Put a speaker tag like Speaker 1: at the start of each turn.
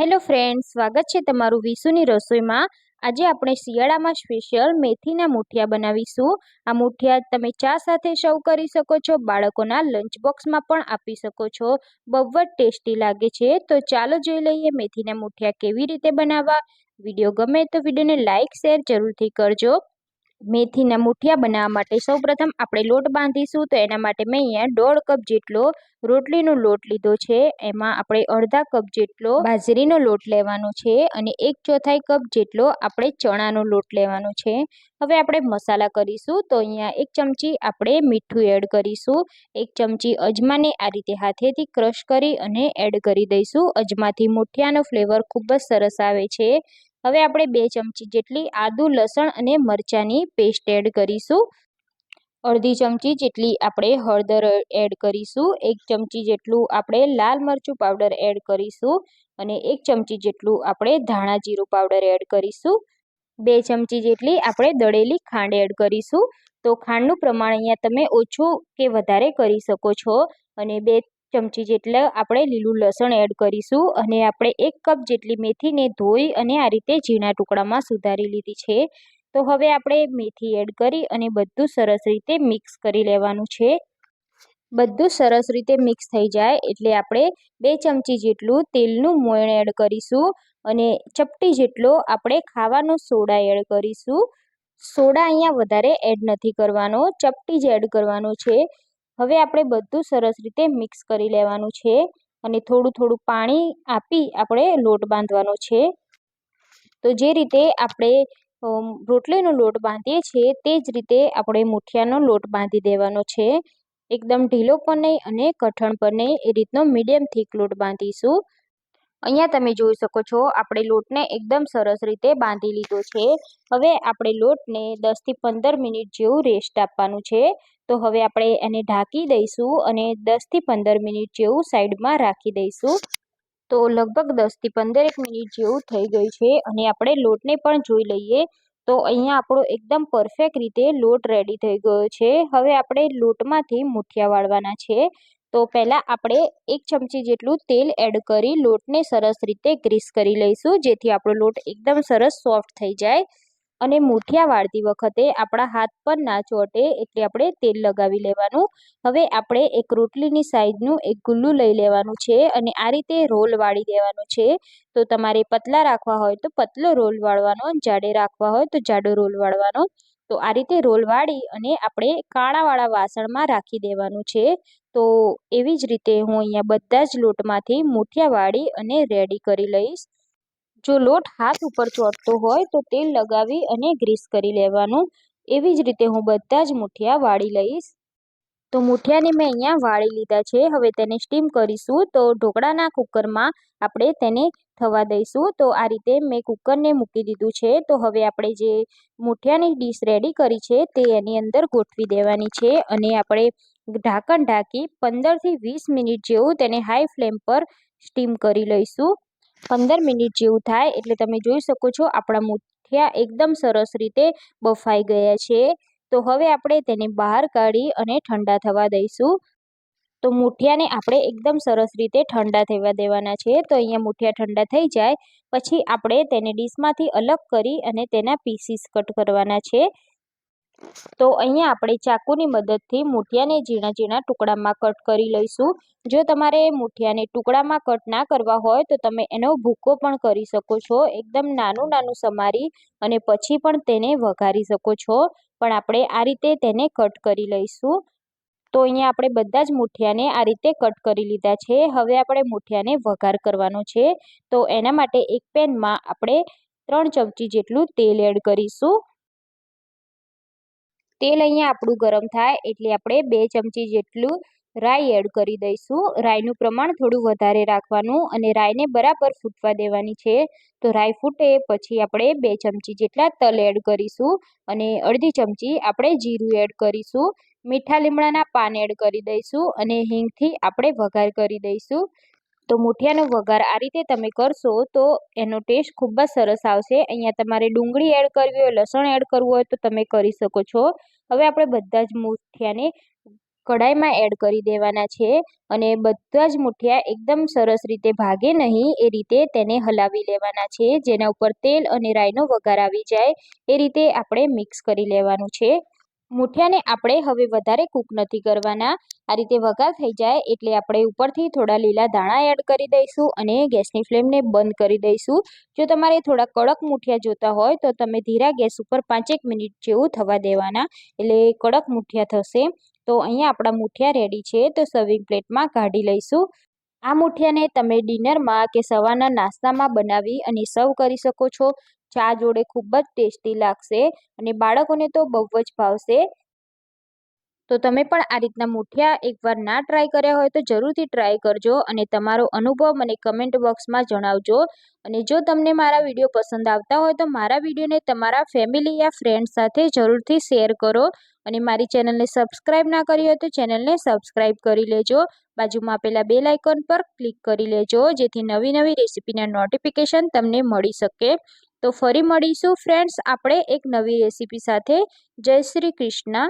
Speaker 1: Hello friend સ્વાગત છે તમારું વિસુની રસોઈમાં. આજે આપણે શિયાળામાં સ્પેશિયલ મેથીના મૂઠિયા બનાવીશું. આ મૂઠિયા તમે ચા સાથે સર્વ કરી શકો છો, બાળકોના લંચ બોક્સમાં પણ આપી શકો છો. બહુ ટેસ્ટી લાગે છે. તો ચાલો જોઈ લઈએ મેથીના મૂઠિયા કેવી રીતે બનાવવા. વીડિયો ગમે તો વિડીયોને લાઇક શેર જરૂરથી કરજો. મેથીના મુઠિયા બનાવવા માટે સૌપ્રથમ આપણે લોટ બાંધીશું તો એના માટે મેં અહીંયા દોઢ કપ જેટલો રોટલીનો લોટ લીધો છે. એમાં આપણે અડધા કપ જેટલો બાજરીનો લોટ લેવાનો છે અને એક ચોથાઈ કપ જેટલો આપણે ચણાનો લોટ લેવાનો છે. હવે આપણે મસાલા કરીશું તો અહીંયા એક ચમચી આપણે મીઠું એડ કરીશું. એક ચમચી અજમાને આ રીતે હાથેથી ક્રશ કરી અને એડ કરી દઈશું. અજમાથી મુઠિયાનો ફ્લેવર ખૂબ જ સરસ આવે છે. હવે આપણે બે ચમચી જેટલી આદુ, લસણ અને મરચાંની પેસ્ટ એડ કરીશું. અડધી ચમચી જેટલી આપણે હળદર એડ કરીશું. એક ચમચી જેટલું આપણે લાલ મરચું પાવડર એડ કરીશું અને એક ચમચી જેટલું આપણે ધાણા જીરું પાવડર એડ કરીશું. બે ચમચી જેટલી આપણે દળેલી ખાંડ એડ કરીશું. તો ખાંડનું પ્રમાણ અહીંયા તમે ઓછું કે વધારે કરી શકો છો અને બે ચમચી જેટલા આપણે લીલું લસણ એડ કરીશું અને આપણે એક કપ જેટલી મેથીને ધોઈ અને આ રીતે ઝીણા ટુકડામાં સુધારી લીધી છે. તો હવે આપણે મેથી એડ કરી અને બધું સરસ રીતે મિક્સ કરી લેવાનું છે. બધું સરસ રીતે મિક્સ થઈ જાય એટલે આપણે બે ચમચી જેટલું તેલનું મોણ એડ કરીશું અને ચપટી જેટલો આપણે ખાવાનો સોડા એડ કરીશું. સોડા અહીંયા વધારે એડ નથી કરવાનો, ચપટી જ એડ કરવાનો છે. હવે આપણે બધું સરસ રીતે મિક્સ કરી લેવાનું છે અને થોડું થોડું પાણી આપી આપણે લોટ બાંધવાનો છે. તો જે રીતે આપણે રોટલીનો લોટ બાંધીએ છીએ તે જ રીતે આપણે મુઠિયાનો લોટ બાંધી દેવાનો છે. એકદમ ઢીલો પણ નહીં અને કઠણ પણ નહીં, એ રીતનો મીડિયમ થીક લોટ બાંધીશું. અહીંયા તમે જોઈ શકો છો, આપણે લોટને એકદમ સરસ રીતે બાંધી લીધો છે. હવે આપણે લોટને દસથી પંદર મિનિટ જેવું રેસ્ટ આપવાનું છે. તો હવે આપણે એને ઢાંકી દઈશું અને દસથી પંદર મિનિટ જેવું સાઈડમાં રાખી દઈશું. તો લગભગ દસથી પંદરેક મિનિટ જેવું થઈ ગયું છે અને આપણે લોટને પણ જોઈ લઈએ. તો અહીંયા આપણો એકદમ પરફેક્ટ રીતે લોટ રેડી થઈ ગયો છે. હવે આપણે લોટમાંથી મુઠિયા વાળવાના છે. તો પહેલાં આપણે એક ચમચી જેટલું તેલ એડ કરી લોટને સરસ રીતે ગ્રીસ કરી લઈશું, જેથી આપણો લોટ એકદમ સરસ સોફ્ટ થઈ જાય. અને મૂઠિયા વાળતી વખતે આપણા હાથ પર ના ચોટે એટલે આપણે તેલ લગાવી લેવાનું. હવે આપણે એક રોટલીની સાઈઝનું એક ગુલ્લું લઈ લેવાનું છે અને આ રીતે રોલ વાળી દેવાનું છે. તો તમારે પતલા રાખવા હોય તો પતલો રોલ વાળવાનો, જાડે રાખવા હોય તો જાડો રોલ વાળવાનો. તો આ રીતે રોલ વાળી અને આપણે કાણાવાળા વાસણમાં રાખી દેવાનું છે. તો એવી જ રીતે હું અહીંયા બધા જ લોટમાંથી મૂઠિયા વાળી અને રેડી કરી લઈશ. જો લોટ હાથ ઉપર ચોટતો હોય તો તેલ લગાવી અને ગ્રીસ કરી લેવાનું. એવી જ રીતે હું બધા જ મૂઠિયા વાળી લઈશ. તો મૂઠિયાને મેં અહીંયા વાળી લીધા છે. હવે તેને સ્ટીમ કરીશું તો ઢોકળાના કુકરમાં આપણે તેને થવા દઈશું. તો આ રીતે મેં કુકરને મૂકી દીધું છે. તો હવે આપણે જે મૂઠિયાની ડીશ રેડી કરી છે તે એની અંદર ગોઠવી દેવાની છે અને આપણે ઢાંકણ ઢાંકી પંદરથી વીસ મિનિટ જેવું તેને હાઈ ફ્લેમ પર સ્ટીમ કરી લઈશું. પંદર મિનિટ જેવું થાય એટલે તમે જોઈ શકો છો આપણા મુઠિયા એકદમ સરસ રીતે બફાઈ ગયા છે. તો હવે આપણે તેને બહાર કાઢી અને ઠંડા થવા દઈશું. તો મુઠિયાને આપણે એકદમ સરસ રીતે ઠંડા થવા દેવાના છે. તો અહીંયા મુઠિયા ઠંડા થઈ જાય. પછી આપણે તેને ડીશમાંથી અલગ કરી અને તેના પીસીસ કટ કરવાના છે. તો અહીંયા આપણે ચાકુની મદદથી મૂઠિયાને ઝીણા ઝીણા ટુકડામાં કટ કરી લઈશું. જો તમારે મૂઠિયાને ટુકડામાં કટ ના કરવા હોય તો તમે એનો ભૂકો પણ કરી શકો છો. એકદમ નાનું નાનું સમારી અને પછી પણ તેને વઘારી શકો છો. પણ આપણે આ રીતે તેને કટ કરી લઈશું. તો અહીંયા આપણે બધા જ મૂઠિયાને આ રીતે કટ કરી લીધા છે. હવે આપણે મૂઠિયાને વઘાર કરવાનો છે. તો એના માટે એક પેનમાં આપણે ત્રણ ચમચી જેટલું તેલ એડ કરીશું. તેલ અહીંયા આપણું ગરમ થાય એટલે આપણે બે ચમચી જેટલું રાઈ એડ કરી દઈશું. રાઈનું પ્રમાણ થોડું વધારે રાખવાનું અને રાઈને બરાબર ફૂટવા દેવાની છે. તો રાઈ ફૂટે પછી આપણે બે ચમચી જેટલા તલ એડ કરીશું અને અડધી ચમચી આપણે જીરું એડ કરીશું. મીઠા લીમડાના પાન એડ કરી દઈશું અને હિંગથી આપણે વઘાર કરી દઈશું. તો મૂઠિયાનો વઘાર આ રીતે તમે કરશો તો એનો ટેસ્ટ ખૂબ જ સરસ આવશે. અહીંયા તમારે ડુંગળી એડ કરવી હોય, લસણ એડ કરવું હોય તો તમે કરી શકો છો. હવે આપણે બધા જ મૂઠિયાને કઢાઈમાં એડ કરી દેવાના છે અને બધા જ મૂઠિયા એકદમ સરસ રીતે ભાગે નહીં, એ રીતે તેને હલાવી લેવાના છે. જેના ઉપર તેલ અને રાઈનો વઘાર આવી જાય, એ રીતે આપણે મિક્સ કરી લેવાનું છે. મૂઠિયાને આપણે હવે વધારે કૂક નથી કરવાના. આ રીતે વઘાર થઈ જાય એટલે આપણે ઉપરથી થોડા લીલા ધાણા એડ કરી દઈશું અને ગેસની ફ્લેમને બંધ કરી દઈશું. જો તમારે થોડા કડક મુઠિયા જોતા હોય તો તમે ધીરા ગેસ ઉપર પાંચેક મિનિટ જેવું થવા દેવાના. એટલે કડક મુઠિયા થશે. તો અહીંયા આપણા મુઠિયા રેડી છે. તો સર્વિંગ પ્લેટમાં કાઢી લઈશું. આ મુઠિયાને તમે ડિનરમાં કે સવારના નાસ્તામાં બનાવી અને સર્વ કરી શકો છો. ચા જોડે ખૂબ જ ટેસ્ટી લાગશે અને બાળકોને તો બહુ જ ભાવશે. તો તમે પણ આ રીતના મુઠિયા એકવાર ના ટ્રાય કર્યા હોય તો જરૂરથી ટ્રાય કરજો અને તમારો અનુભવ મને કમેન્ટ બોક્સમાં જણાવજો. અને જો તમને મારા વીડિયો પસંદ આવતા હોય તો મારા વિડીયોને તમારા ફેમિલી યા ફ્રેન્ડ્સ સાથે જરૂરથી શેર કરો. અને મારી ચેનલને સબસ્ક્રાઈબ ના કરી હોય તો ચેનલને સબસ્ક્રાઈબ કરી લેજો. બાજુમાં આપેલા બેલ આઇકોન પર ક્લિક કરી લેજો, જેથી નવી નવી રેસીપીના નોટિફિકેશન તમને મળી શકે. તો ફરી મળીશું ફ્રેન્ડ્સ આપણે એક નવી રેસીપી સાથે. જય શ્રી કૃષ્ણ.